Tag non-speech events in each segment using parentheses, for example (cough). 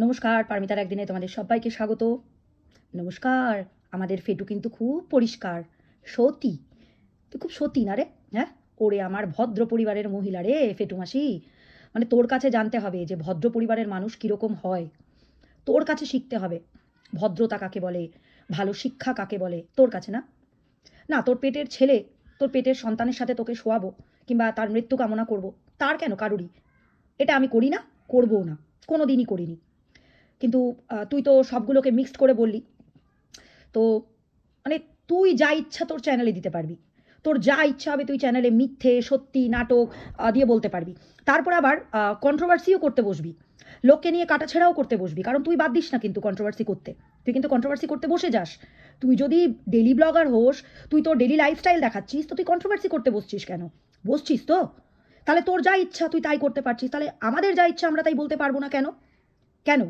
নমস্কার, পারমিতার একদিনে তোমাদের সবাইকে স্বাগত। নমস্কার, আমাদের ফেটু কিন্তু খুব পরিষ্কার। সতী। তুই খুব সতী না রে? হ্যাঁ? ওরে আমার ভদ্র পরিবারের মহিলা রে ফেটু মাসি। মানে তোর কাছে জানতে হবে যে ভদ্র পরিবারের মানুষ কীরকম হয়। তোর কাছে শিখতে হবে। ভদ্রতা কাকে বলে? ভালো শিক্ষা কাকে বলে? তোর কাছে না? না, তোর পেটের ছেলে, তোর পেটের সন্তানের সাথে তোকে শোয়াবো কিংবা তার মৃত্যু কামনা করব। তার কেন? কারুরই। এটা আমি করি না, করবও না। কোনো দিনই করিনি। কিন্তু তুই তো সবগুলোকে মিক্সড করে বললি। তো মানে তুই যা ইচ্ছা তোর চ্যানেলে দিতে পারবি। তোর যা ইচ্ছা হবে তুই চ্যানেলে মিথ্যে, সত্যি, নাটক দিয়ে বলতে পারবি। তারপর আবার কন্ট্রোভার্সিও করতে বসবি। লোককে নিয়ে কাটাছেড়াও করতে বসবি। কারণ তুই বাদ দিস না কিন্তু কন্ট্রোভার্সি করতে। তুই কিন্তু কন্ট্রোভার্সি করতে বসে যাস। তুই যদি ডেলি ব্লগার হোস, তুই তোর ডেলি লাইফস্টাইল দেখাচ্ছিস, তো তুই কন্ট্রোভার্সি করতে বসছিস কেন? বসছিস তো? তাহলে তোর যা ইচ্ছা তুই তাই করতে পারছিস। তাহলে আমাদের যা ইচ্ছা আমরা তাই বলতে পারব না কেন? কেন?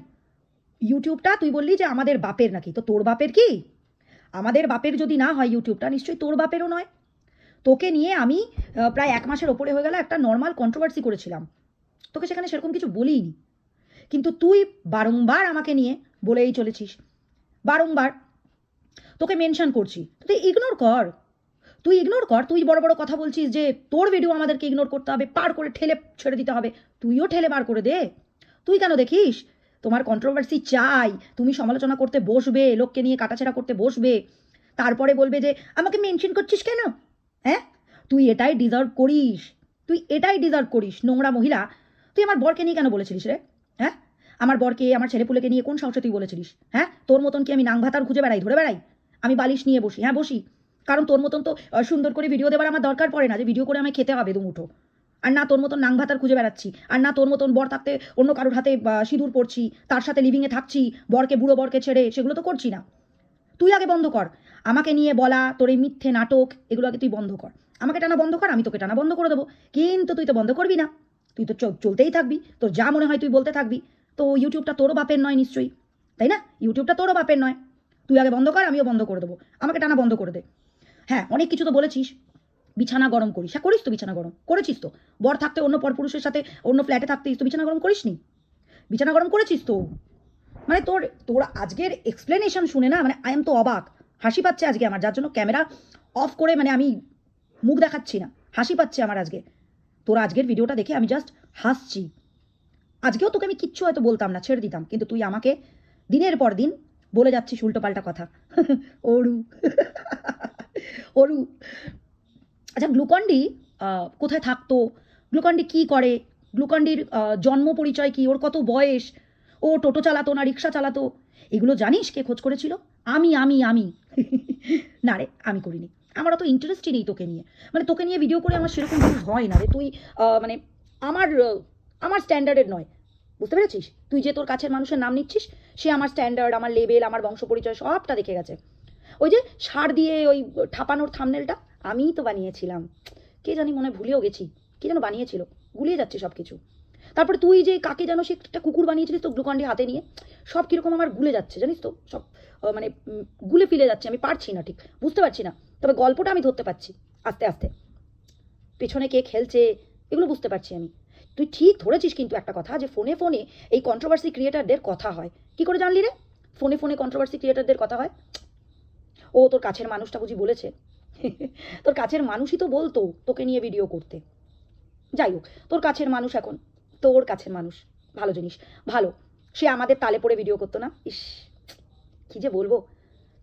ইউটিউবটা তুই বললি যে আমাদের বাপের নাকি, তো তোর বাপের কি? আমাদের বাপের যদি না হয় ইউটিউবটা, নিশ্চয়ই তোর বাপেরও নয়। তোকে নিয়ে আমি প্রায় এক মাসের ওপরে হয়ে গেল একটা নর্মাল কন্ট্রোভার্সি করেছিলাম। তোকে সেখানে সেরকম কিছু বলিনি। কিন্তু তুই বারংবার আমাকে নিয়ে বলেই চলেছিস। বারংবার তোকে মেনশন করছি। তুই ইগনোর কর। তুই ইগনোর কর। তুই বড় বড় কথা বলছিস যে তোর ভিডিও আমাদেরকে ইগনোর করতে হবে, পার করে ঠেলে ছেড়ে দিতে হবে। তুইও ঠেলে বার করে দে। তুই কেন দেখিস? তোমার কন্ট্রোভার্সি চাই। তুমি সমালোচনা করতে বসবে, লোককে নিয়ে কাটাছেড়া করতে বসবে। তারপরে বলবে যে, আমাকে মেনশন করছিস কেন? হ্যাঁ? তুই এটাই ডিজার্ভ করিস। তুই এটাই ডিজার্ভ করিস, নোংরা মহিলা। তুই আমার বরকে নিয়ে কেন বলেছিলিস রে? হ্যাঁ? আমার বরকে, আমার ছেলেপুলেকে নিয়ে কোন সাহসে তুই বলেছিলিস? হ্যাঁ? তোর মতন কি আমি নাং ভাতার খুঁজে বেড়াই, ধরে বেড়াই? আমি বালিশ নিয়ে বসি হ্যাঁ বসি। কারণ তোর মতন তো সুন্দর করে ভিডিও দেওয়ার আমার দরকার পড়ে না যে ভিডিও করে আমি খেতে হবে দুমুঠো আর না তোর মতন নাং ভাতার খুঁজে বেড়াচ্ছি, আর না তোর মতন বর থাকতে অন্য কারোর হাতে সিঁদুর পড়ছি, তার সাথে লিভিংয়ে থাকছি, বরকে, বুড়ো বরকে ছেড়ে, সেগুলো তো করছি না। তুই আগে বন্ধ কর। আমাকে নিয়ে বলা, তোর এই মিথ্যে নাটক, এগুলো আগে তুই বন্ধ কর। আমাকে টানা বন্ধ কর, আমি তোকে টানা বন্ধ করে দেবো। কিন্তু তুই তো বন্ধ করবি না। তুই তো চলতেই থাকবি। তোর যা মনে হয় তুই বলতে থাকবি। তো ইউটিউবটা তোরও বাপের নয় নিশ্চয়ই, তাই না? ইউটিউবটা তোরও বাপের নয়। তুই আগে বন্ধ কর, আমিও বন্ধ করে দেবো। আমাকে টানা বন্ধ করে দে। হ্যাঁ অনেক কিছু তো বলেছিস। বিছানা গরম করিস। হ্যাঁ করিস তো বিছানা গরম। করেছিস তো। বর থাকতে অন্য পরপুরুষের সাথে অন্য ফ্ল্যাটে থাকতিস তো বিছানা গরম করিস নি বিছানা গরম করেছিস তো? মানে তোর তোর আজকের এক্সপ্লেনেশন শুনে না মানে আই এম তো অবাক। হাসি পাচ্ছে আজকে আমার, যার জন্য ক্যামেরা অফ করে মানে আমি মুখ দেখাচ্ছি না। হাসি পাচ্ছে আমার আজকে। তোর আজকের ভিডিওটা দেখে আমি জাস্ট হাসছি। আজকেও তোকে আমি কিচ্ছু হয়তো বলতাম না, ছেড়ে দিতাম। কিন্তু তুই আমাকে দিনের পর দিন বলে যাচ্ছিস উল্টোপাল্টা কথা। (laughs) ওরু ওরু (laughs) আচ্ছা গ্লুকন্ডি কোথায় থাকতো? গ্লুকন্ডি কি করে? গ্লুকন্ডির জন্ম পরিচয় কি? ওর কত বয়স? ও টোটো চালাতো না, রিক্সা চালাতো? এগুলো জানিস কে খোঁজ করেছিল? আমি আমি আমি। না রে, আমি করিনি। আমার অত ইন্টারেস্টই নেই তোকে নিয়ে। মানে তোকে নিয়ে ভিডিও করে আমার সেরকম কিছু হয় না রে। তুই মানে আমার আমার স্ট্যান্ডার্ডের নয়। বুঝতে পেরেছিস? তুই যে তোর কাছের মানুষের নাম নিচ্ছিস, সে আমার স্ট্যান্ডার্ড আমার লেভেল আমার বংশ পরিচয় সবটা দেখে গেছে। ওই যে সার দিয়ে ওই ঠাপানোর থামনেলটা আমিই তো বানিয়েছিলাম। কে জানি মনে ভুলেও গেছি। কে যেন বানিয়েছিল। গুলিয়ে যাচ্ছে সব কিছু তারপরে তুই যে কাকে যেন সে একটা কুকুর বানিয়েছিলিস তো গ্লুকন্ডি হাতে নিয়ে, সব কীরকম আমার গুলে যাচ্ছে, জানিস তো? সব মানে গুলে ফিলে যাচ্ছে। আমি পারছি না ঠিক, বুঝতে পারছি না। তবে গল্পটা আমি ধরতে পারছি, আস্তে আস্তে। পেছনে কে খেলছে, এগুলো বুঝতে পারছি আমি। তুই ঠিক ধরেছিস কিন্তু একটা কথা যে ফোনে ফোনে এই কন্ট্রোভার্সি ক্রিয়েটারদের কথা হয়। কি করে জানলি রে? ফোনে ফোনে কন্ট্রোভার্সি ক্রিয়েটারদের কথা হয়? ও তোর কাছের মানুষটা বুঝি বলেছে। (laughs) তোর কাছের মানুষই তো বলতো তোকে নিয়ে ভিডিও করতে। যাই হোক, তোর কাছের মানুষ এখন, তোর কাছের মানুষ। ভালো জিনিস, ভালো। সে আমাদের তালে পড়ে ভিডিও করতো না? ইস, কি যে বলব?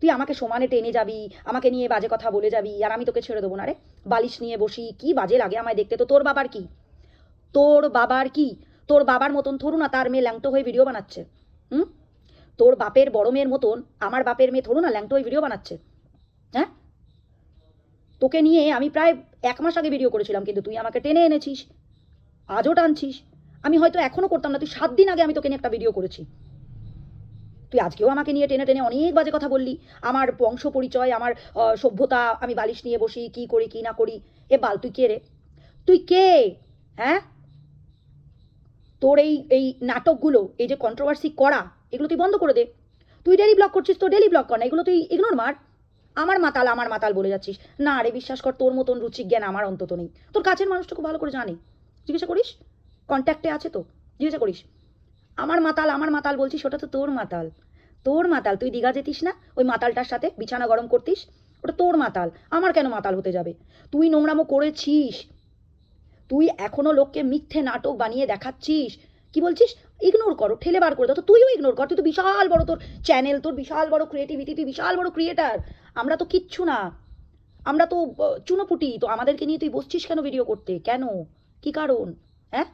তুই আমাকে সমানে টেনে যাবি, আমাকে নিয়ে বাজে কথা বলে যাবি, আর আমি তোকে ছেড়ে দেবো না রে। বালিশ নিয়ে বসি, কি বাজে লাগে আমায় দেখতে তো। তোর বাবার কি? তোর বাবার কি? তোর বাবার মতন ধরু না, তার মেয়ে ল্যাংটো হয়ে ভিডিও বানাচ্ছে। হুম? তোর বাপের বড় মেয়ের মতন, আমার বাপের মেয়ে থরু না, ল্যাংটো হয়ে ভিডিও বানাচ্ছে। হ্যাঁ? তোকে নিয়ে আমি প্রায় এক মাস আগে ভিডিও করেছিলাম, কিন্তু তুই আমাকে টেনে এনেছিস। আজও টানছিস। আমি হয়তো এখনও করতাম না, তুই সাত দিন আগে আমি তোকে নিয়ে একটা ভিডিও করেছি। তুই আজকেও আমাকে নিয়ে টেনে টেনে অনেক বাজে কথা বললি। আমার বংশ পরিচয়, আমার সভ্যতা, আমি বালিশ নিয়ে বসি, কি করি, কি না করি। এ বাল, তুই কে রে? তুই কে? হ্যাঁ? তোর এই এই নাটকগুলো, এই যে কন্ট্রোভার্সি করা, এগুলো তুই বন্ধ করে দে। তুই ডেলি ব্লগ করছিস তো ডেলি ব্লগ কর না, এগুলো তুই ইগনোর মার। আমার মাতাল আমার মাতাল বলে যাচ্ছিস। না আরে বিশ্বাস কর, তোর মতন রুচিক জ্ঞান আমার অন্তত নেই। তোর কাছের মানুষটা খুব ভালো করে জানে। জিজ্ঞাসা করিস? কন্ট্যাক্টে আছে তো? জিজ্ঞাসা করিস? আমার মাতাল আমার মাতাল বলছিস, ওটা তো তোর মাতাল। তোর মাতাল, তুই দীঘা যেতিস না? ওই মাতালটার সাথে বিছানা গরম করতিস? ওটা তোর মাতাল। আমার কেন মাতাল হতে যাবে? তুই নোংরামো করেছিস। তুই এখনও লোককে মিথ্যে নাটক বানিয়ে দেখাচ্ছিস। কি বলছিস? ইগনোর করো, ঠেলে বার করে দাও। তো তুইও ইগনোর কর। তুই তো বিশাল বড় তোর চ্যানেল তোর বিশাল বড় ক্রিয়েটিভিটি তুই বিশাল বড় ক্রিয়েটার আমরা তো কিচ্ছু না। আমরা তো চুনোপুটি। তো আমাদেরকে নিয়ে তুই বসছিস কেন ভিডিও করতে? কেন? কি কারণ? হ্যাঁ?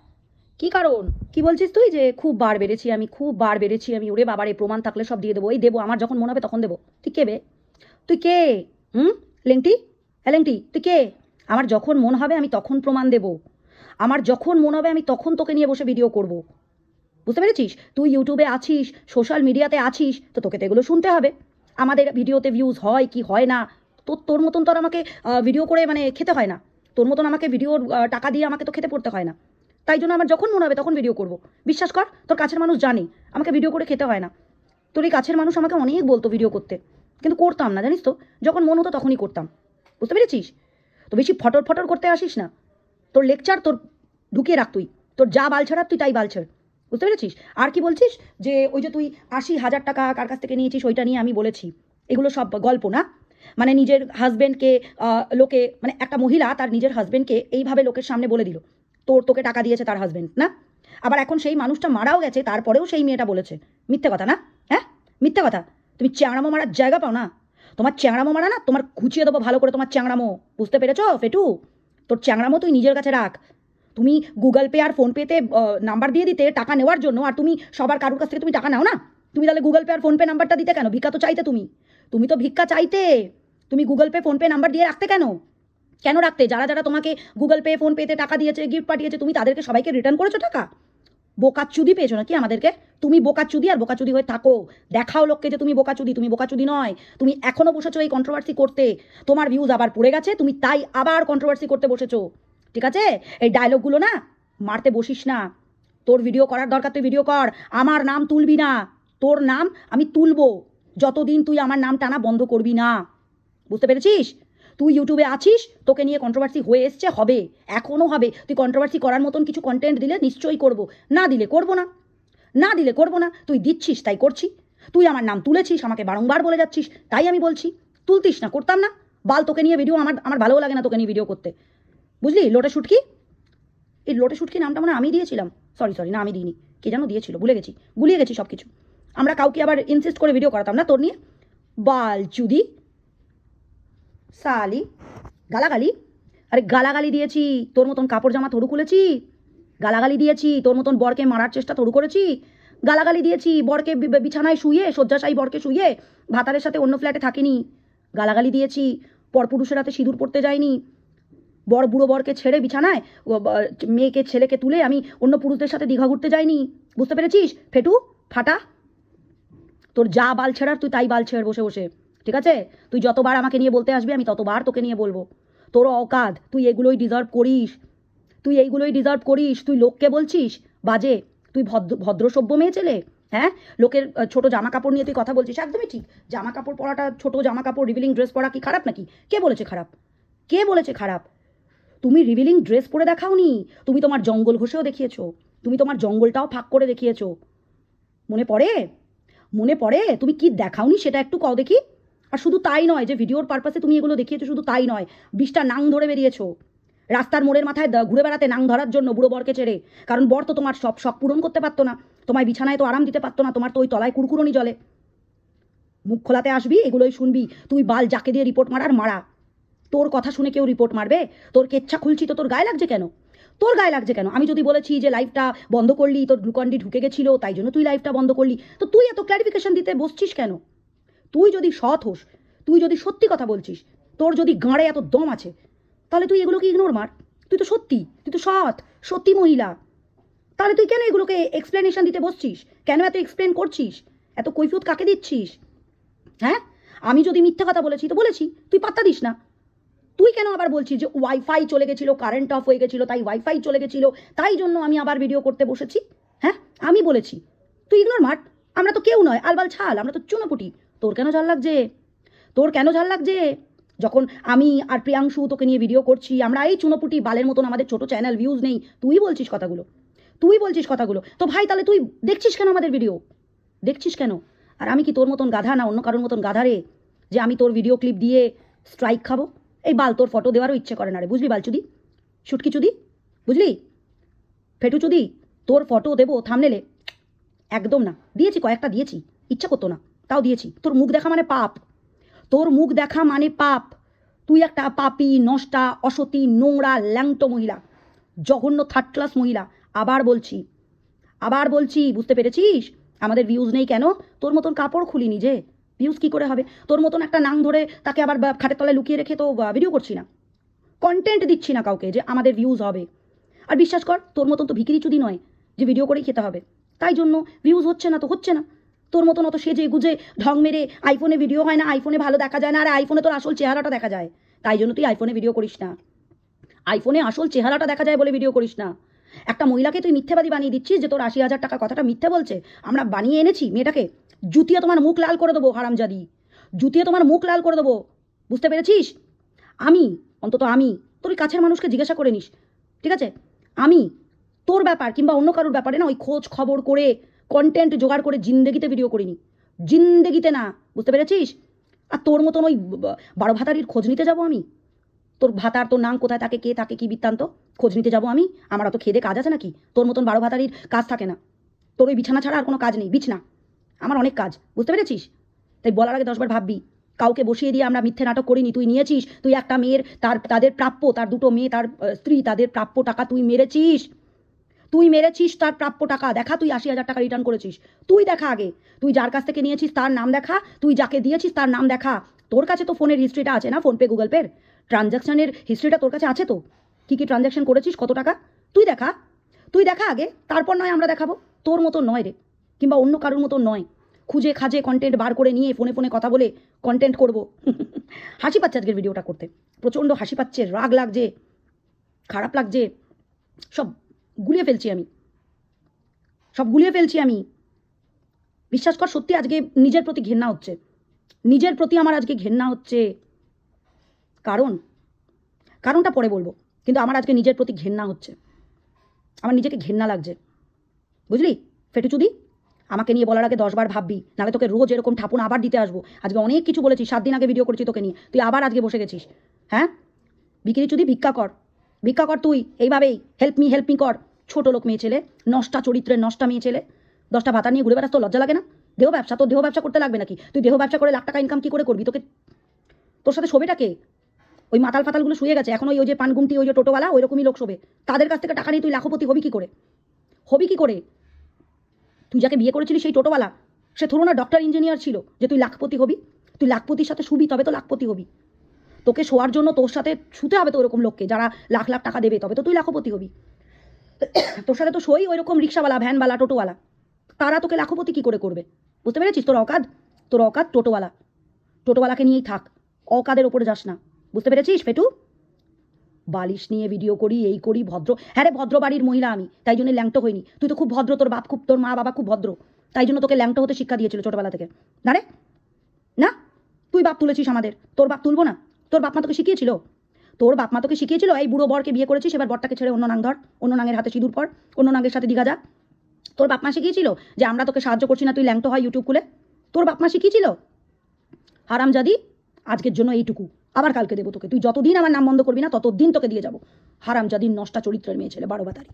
কি কারণ? কি বলছিস তুই? যে খুব বার বেড়েছি আমি, খুব বার বেড়েছি আমি। ওরে বাবারে, প্রমাণ থাকলে সব দিয়ে দেবো। এই দেবো, আমার যখন মনে হবে তখন দেবো। তুই কে বে? তুই কে? হুম? লেংটি? হ্যাঁ লেংটি, তুই কে? আমার যখন মন হবে আমি তখন প্রমাণ দেব। আমার যখন মন হবে আমি তখন তোকে নিয়ে বসে ভিডিও করব। বুঝতে পেরেছিস? তুই ইউটিউবে আছিস সোশ্যাল মিডিয়াতে আছিস, তো তোকে তো এগুলো শুনতে হবে। আমাদের ভিডিওতে ভিউজ হয় কি হয় না তোর তোর মতন তো আর আমাকে ভিডিও করে মানে খেতে হয় না। তোর মতন আমাকে ভিডিওর টাকা দিয়ে আমাকে তো খেতে পড়তে হয় না। তাই জন্য আমার যখন মনে হবে তখন ভিডিও করব। বিশ্বাস কর, তোর কাছের মানুষ জানে, আমাকে ভিডিও করে খেতে হয় না। তোর এই কাছের মানুষ আমাকে অনেক বলতো ভিডিও করতে, কিন্তু করতাম না, জানিস তো? যখন মন হতো তখনই করতাম। বুঝতে পেরেছিস? তো বেশি ফটর ফটর করতে আসিস না। তোর লেকচার তোর ঢুকিয়ে রাখ তুই। তোর যা বাল ছাড়ার তুই তাই বাল ছাড়। বুঝতে পেরেছিস? আর কি বলছিস? যে ওই যে তুই আশি হাজার টাকা কার কাছ থেকে নিয়েছিস ওইটা নিয়ে আমি বলেছি। এগুলো সব গল্প না? মানে নিজের হাজবেন্ডকে লোকে মানে একটা মহিলা তার নিজের হাজব্যান্ডকে এইভাবে লোকের সামনে বলে দিল। তোর তোকে টাকা দিয়েছে তার হাজবেন্ড না? আবার এখন সেই মানুষটা মারাও গেছে, তারপরেও সেই মেয়েটা বলেছে। মিথ্যে কথা না? হ্যাঁ? মিথ্যে কথা। তুমি চ্যাংড়ামো মারার জায়গা পাও না? তোমার চ্যাংড়ামো মারা না? তোমার খুঁচিয়ে দেবো ভালো করে তোমার চ্যাংড়ামো। বুঝতে পেরেছ, ফেটু? তোর চ্যাংড়ামো তুই নিজের কাছে রাখ। তুমি গুগল পে আর ফোনপেতে নাম্বার দিয়ে দিতে টাকা নেওয়ার জন্য, আর তুমি সবার কারোর কাছ থেকে তুমি টাকা নাও না? তুমি তাহলে গুগল পে আর ফোনপে নাম্বারটা দিতে কেন? ভিক্ষা তো চাইতে তুমি। তুমি তো ভিক্ষা চাইতে। তুমি গুগল পে ফোনপে নাম্বার দিয়ে রাখতে কেন? কেন রাখতে? যারা যারা তোমাকে গুগল পে ফোন পেতে টাকা দিয়েছে গিফট পাঠিয়েছে, তুমি তাদেরকে সবাইকে রিটার্ন করেছ টাকা? বোকাচুদি পেয়েছ নাকি আমাদেরকে? তুমি বোকাচুদি আর বোকাচুদি হয়ে থাকো। দেখাও লোককে যে তুমি বোকাচুদি তুমি বোকাচুদি নয়। তুমি এখনও বসেছো এই কন্ট্রোভার্সি করতে। তোমার ভিউজ আবার পড়ে গেছে, তুমি তাই আবার কন্ট্রোভার্সি করতে বসেছো। ঠিক আছে? এই ডায়লগগুলো না মারতে বসিস না। তোর ভিডিও করার দরকার, তুই ভিডিও কর। আমার নাম তুলবি না। তোর নাম আমি তুলবো। যতদিন তুই আমার নাম টানা বন্ধ করবি না। বুঝতে পেরেছিস? তুই ইউটিউবে আছিস, তোকে নিয়ে কন্ট্রোভার্সি হয়ে এসছে, হবে। এখনও হবে। তুই কন্ট্রোভার্সি করার মতন কিছু কন্টেন্ট দিলে নিশ্চয়ই করব। না দিলে করব না। না দিলে করব না। তুই দিচ্ছিস, তাই করছি। তুই আমার নাম তুলেছিস, আমাকে বারংবার বলে যাচ্ছিস। তাই আমি বলছি। তুলতিস না, করতাম না। বাল তোকে নিয়ে ভিডিও আমার আমার ভালোও লাগে না তোকে নিয়ে ভিডিও করতে। বুঝলি? লোটে শুটকি এই লোটে শুটকি নামটা মানে আমি দিয়েছিলাম। সরি সরি না, আমি দিইনি। কে যেন দিয়েছিল? ভুলে গেছি। গুলিয়ে গেছি সব কিছু আমরা কাউকে আবার ইনসিস্ট করে ভিডিও করাতাম না তোর নিয়ে? বাল চুদি সালি, গালাগালি। আরে গালাগালি দিয়েছি, তোর মতন কাপড় জামা থরু খুলেছি। গালাগালি দিয়েছি, তোর মতন বরকে মারার চেষ্টা থরু করেছি। গালাগালি দিয়েছি, বরকে বিছানায় শুয়ে, শয্যাশায়ী বরকে শুয়ে, ভাতারের সাথে অন্য ফ্ল্যাটে থাকিনি। গালাগালি দিয়েছি, পরপুরুষের হাতে সিঁদুর পড়তে যাইনি বর বুড়ো বরকে ছেড়ে বিছানায় মেয়েকে, ছেলেকে তুলে আমি অন্য পুরুষদের সাথে দীঘা ঘুরতে যাইনি। বুঝতে পেরেছিস? ফেটু, ফাটা। তোর যা বাল ছেড়ার, তুই তাই বাল ছেড় বসে বসে। ঠিক আছে? তুই যতবার আমাকে নিয়ে বলতে আসবি, আমি ততবার তোকে নিয়ে বলব। তোর অকাদ তুই এগুলোই ডিজার্ভ করিস। তুই এইগুলোই ডিজার্ভ করিস। তুই লোককে বলছিস? বাজে। তুই ভদ্র ভদ্রসভ্য মেয়ে ছেলে? হ্যাঁ? লোকের ছোট জামা কাপড় নিয়ে তুই কথা বলছিস? একদমই ঠিক। জামা কাপড় পরাটা, ছোট জামা কাপড় রিভিলিং ড্রেস পরা কি খারাপ নাকি? কে বলেছে খারাপ? কে বলেছে খারাপ? তুমি রিভিলিং ড্রেস পরে দেখাওনি? তুমি তোমার জঙ্গল ঘষেও দেখিয়েছো। তুমি তোমার জঙ্গলটাও ফাঁক করে দেখিয়েছো। মনে পড়ে? মনে পড়ে? তুমি কি দেখাওনি সেটা একটু কও দেখি। আর শুধু তাই নয়, যে ভিডিওর পারপাসে তুমি এগুলো দেখিয়েছো, শুধু তাই নয় বিশটা নাং ধরে বেরিয়েছো। রাস্তার মোড়ের মাথায় ঘুরে বেড়াতে নাং ধরার জন্য বুড়ো বরকে ছেড়ে কারণ বর তো তোমার সব শখ পূরণ করতে পারতো না। তোমায় বিছানায় তো আরাম দিতে পারতো না, তোমার তো ওই তলায় কুরকুরনি জলে। মুখ খোলাতে আসবি, এগুলোই শুনবি। তুই বাল যাকে দিয়ে রিপোর্ট মারার, মারা। তোর কথা শুনে কেউ রিপোর্ট মারবে? তোর কেচ্ছা খুলছি তো তোর গায়ে লাগছে কেন? তোর গায়ে লাগছে কেন? আমি যদি বলেছি যে লাইভটা বন্ধ করলি, তোর গ্লুকন্ডি ঢুকে গেছিল, তাই জন্য তুই লাইভটা বন্ধ করলি, তো তুই এত ক্ল্যারিফিকেশন দিতে বসছিস কেন? তুই যদি সৎ হোস, তুই যদি সত্যি কথা বলছিস, তোর যদি গাঁড়ে এত দম আছে, তাহলে তুই এগুলোকে ইগনোর মার। তুই তো সত্যি, তুই তো সৎ, সত্যি মহিলা। তাহলে তুই কেন এগুলোকে এক্সপ্লেনেশন দিতে বসছিস? কেন এত এক্সপ্লেন করছিস? এত কৈফিয়ত কাকে দিচ্ছিস? হ্যাঁ? আমি যদি মিথ্যা কথা বলেছি তো বলেছি, তুই পাত্তা দিস না। তুই কেন আবার বলছিস যে ওয়াইফাই চলে গেছিল কারেন্ট অফ হয়ে গেছিল, তাই ওয়াইফাই চলে গেছিল, তাই জন্য আমি আবার ভিডিও করতে বসেছি? হ্যাঁ আমি বলেছি। তুই ইগনোর মাঠ আমরা তো কেউ নয়, আলবাল ছাল, আমরা তো চুনোপুটি। তোর কেন ঝাল লাগছে? তোর কেন ঝাল লাগছে? যখন আমি আর প্রিয়াংশু তোকে নিয়ে ভিডিও করছি, আমরা এই চুনোপুটি বালের মতন আমাদের ছোট চ্যানেল ভিউজ নেই। তুই বলছিস কথাগুলো। তুই বলছিস কথাগুলো। তো ভাই, তাহলে তুই দেখছিস কেন আমাদের ভিডিও দেখছিস কেন? আর আমি কি তোর মতন গাধা না অন্য কারোর মতন গাধা রে, যে আমি তোর ভিডিও ক্লিপ দিয়ে স্ট্রাইক খাব? এই বাল, তোর ফটো দেওয়ারও ইচ্ছে করে না রে, বুঝলি বালচুদি? শুটকি চুদি? বুঝলি? ফেটু চুদি, তোর ফটো দেবো থামনেলে একদম না, দিয়েছি, কয়েকটা দিয়েছি, ইচ্ছা করতো না, তাও দিয়েছি। তোর মুখ দেখা মানে পাপ। তোর মুখ দেখা মানে পাপ। তুই একটা পাপি, নষ্টা, অসতী, নোংরা, ল্যাংটো মহিলা, জঘন্য থার্ড ক্লাস মহিলা। আবার বলছি আবার বলছি, বুঝতে পেরেছিস? আমাদের ভিউজ নেই কেন? তোর মতন কাপড় খুলিনি যে। ভিউজ কী করে হবে? তোর মতন একটা নাং ধরে তাকে আবার খাটের তলায় লুকিয়ে রেখে তো ভিডিও করছি না। কন্টেন্ট দিচ্ছি না কাউকে যে আমাদের ভিউজ হবে। আর বিশ্বাস কর, তোর মতন তো ভিকিরি চুদি নয় যে ভিডিও করেই খেতে হবে। তাই জন্য ভিউজ হচ্ছে না তো হচ্ছে না। তোর মতন অত সেজে গুজে, ঢং মেরে আইফোনে ভিডিও হয় না আইফোনে ভালো দেখা যায় না, আর আইফোনে তোর আসল চেহারাটা দেখা যায়। তাই জন্য তুই আইফোনে ভিডিও করিস না। আইফোনে আসল চেহারাটা দেখা যায় বলে ভিডিও করিস না। একটা মহিলাকে তুই মিথ্যেবাদী বানিয়ে দিচ্ছিস যে তোর আশি হাজার টাকার কথাটা মিথ্যে বলছে। আমরা বানিয়ে এনেছি মেয়েটাকে। জুতিয়ে তোমার মুখ লাল করে দেবো, হারামজাদি। জুতিয়ে তোমার মুখ লাল করে দেবো। বুঝতে পেরেছিস? আমি, অন্তত আমি, তোর কাছের মানুষকে জিজ্ঞাসা করে নিস, ঠিক আছে? আমি, তোর ব্যাপার কিংবা অন্য কারোর ব্যাপারে না ওই খোঁজ খবর করে কন্টেন্ট জোগাড় করে জিন্দেগিতে ভিডিও করিনি। জিন্দেগিতে না, বুঝতে পেরেছিস? আর তোর মতন ওই বারো ভাতারির খোঁজ নিতে যাব আমি? তোর ভাতার, তোর নাম কোথায় থাকে কে থাকে কি বৃত্তান্ত? খোঁজ নিতে যাব আমি? আমার অত খেদে কাজ আছে নাকি? তোর মতন বারো ভাতারির কাজ থাকে না। তোর ওই বিছানা ছাড়া আর কোনো কাজ নেই, বিছনা। আমার অনেক কাজ, বুঝতে পেরেছিস? তাই বলার আগে দশবার ভাববি, কাউকে বসিয়ে দিয়ে আমরা মিথ্যে নাটক করিনি, তুই নিয়েছিস, তুই একটা মেয়ের, তার, তাদের প্রাপ্য, তার দুটো মেয়ে, তার স্ত্রী, তাদের প্রাপ্য টাকা তুই মেরেছিস। তুই মেরেছিস তার প্রাপ্য টাকা, দেখা তুই আশি হাজার টাকা রিটার্ন করেছিস। তুই দেখা আগে, তুই যার কাছ থেকে নিয়েছিস তার নাম দেখা, তুই যাকে দিয়েছিস তার নাম দেখা। তোর কাছে তো ফোনের হিস্ট্রিটা আছে না ফোনপে গুগল পের ট্রানজ্যাকশনের হিস্ট্রিটা তোর কাছে আছে তো? কী কী ট্রানজ্যাকশন করেছিস, কত টাকা? তুই দেখা তুই দেখা আগে, তারপর নয় আমরা দেখাবো। তোর মতো নয় রে। কিংবা অন্য কারোর মতো নয়। খুঁজে খাজে কন্টেন্ট বার করে নিয়ে ফোনে ফোনে কথা বলে কন্টেন্ট করব। (laughs) হাসি পাচ্ছে আজকের ভিডিওটা করতে। প্রচণ্ড হাসি পাচ্ছে, রাগ লাগছে, খারাপ লাগছে, সব গুলিয়ে ফেলছি আমি। সব গুলিয়ে ফেলছি আমি। বিশ্বাস কর, সত্যি আজকে নিজের প্রতি ঘেন্না হচ্ছে। নিজের প্রতি আমার আজকে ঘেন্না হচ্ছে। কারণ? কারণটা পরে বলব। কিন্তু আমার আজকে নিজের প্রতি ঘেন্না হচ্ছে। আমার নিজেকে ঘেন্না লাগছে। বুঝলি? ফেটুচুদি? আমাকে নিয়ে বলার আগে দশবার ভাববি, নাহলে তোকে রোজ এরকম ঠাপুন আবার দিতে আসব। আজকে অনেক কিছু বলেছি, সাত দিন আগে ভিডিও করেছি তোকে নিয়ে। তুই আবার আজকে বসে গেছিস হ্যাঁ? বিক্রি চুদি ভিক্ষা কর ভিক্ষা কর তুই, এইভাবেই হেল্প মি হেল্প মি কর। ছোট লোক মেয়ে ছেলে, নষ্টা চরিত্রের নষ্টা মেয়ে ছেলে, দশটা ভাতা নিয়ে ঘুরে বেড়াস তো লজ্জা লাগে না? দেহ ব্যবসা, তোর দেহ ব্যবসা করতে লাগবে নাকি? তুই দেহ ব্যবসা করে লাখ টাকা ইনকাম কি করে করবি? তোকে, তোর সাথে শোবেটাকে ওই মাতাল ফাতালগুলো শুয়ে গেছে, এখন ওই ওই যে পানগুমটি, ওই যে টোটোওয়ালা ওই রকমই লোক শোবে। তাদের কাছ থেকে টাকা নিয়ে তুই লাখপতি হবি কি করে? হবি কি করে? তুই যাকে বিয়ে করেছিলি সেই টোটোওয়ালা, সে ধরো না ডক্টর ইঞ্জিনিয়ার ছিল, যে তুই লাখপতি হবি, তুই লাখপতির সাথে শুবি, তবে তো লাখপতি হবি। তোকে শোয়ার জন্য তোর সাথে শুতে হবে তো ওরকম লোককে, যারা লাখ লাখ টাকা দেবে, তবে তো তুই লাখপতি হবি। (coughs) তোর সাথে তো সই ওই রকম রিক্সাওয়ালা, ভ্যানওয়ালা, টোটোওয়ালা। তারা তোকে লাখপতি কি করে করবে? বুঝতে পেরেছিস? তোর অকাদ তোর অকাদ টোটোওয়ালা। টোটোওয়ালাকে নিয়েই থাক, অকাদের ওপরে যাস না। বুঝতে পেরেছিস, ফেটু? বালিশ নিয়ে ভিডিও করি, এই করি, ভদ্র। হ্যাঁ রে, ভদ্র বাড়ির মহিলা আমি, তাই জন্য ল্যাংটো হইনি। তুই তো খুব ভদ্র, তোর বাপ খুব, তোর মা বাবা খুব ভদ্র। তাই জন্য তোকে ল্যাংটো হতে শিক্ষা দিয়েছিল ছোটবেলা থেকে। না রে? না? তুই বাপ তুলেছিস আমাদের। তোর বাপ তুলবো না? তোর বাপ মা তোকে শিখিয়েছিল? তোর বাপ মা তোকে শিখিয়েছিল, এই বুড়ো বরকে বিয়ে করেছিস, এবার বরটাকে ছেড়ে অন্য নাং ধর অন্য নাঙের হাতে সিঁদুর পর, অন্য নাঙের সাথে দিঘা যা। তোর বাপ মা শিখিয়েছিল যে, আমরা তোকে সাহায্য করছি না, তুই ল্যাংটো হয় ইউটিউব খুলে। তোর বাপ মা শিখিয়েছিল? হারামজাদি, আজকের জন্য এইটুকু। আবার কালকে দেবো তোকে। তুই যতদিন আমার নাম বন্ধ করবি না, ততদিন তোকে দিয়ে যাব। হারাম যাদিন নষ্টা চরিত্রের মেয়ে ছেলে, বারো বাতারি।